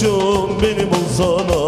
Kuşum benim olsana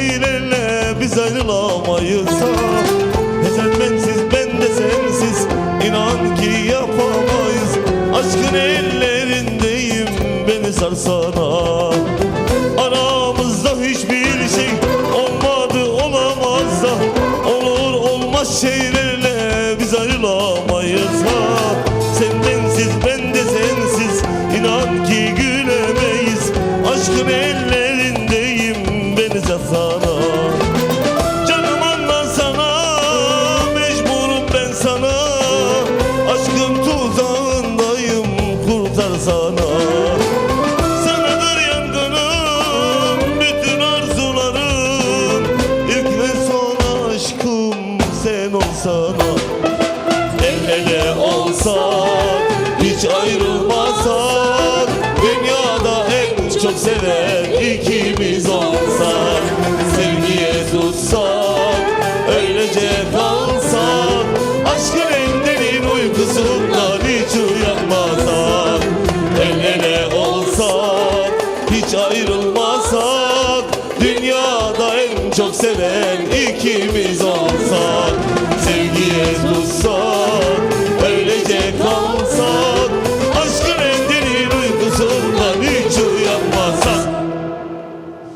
dilerle biz ayrılamayız. Ne sen bensiz ben de sensiz? İnan ki yapamayız. Aşkın ellerindeyim beni sarsana sana. Canım andan sana Mecburum ben sana. Aşkım tuzağındayım kurtar sana. çok seven ikimiz olsak Sevgiye dur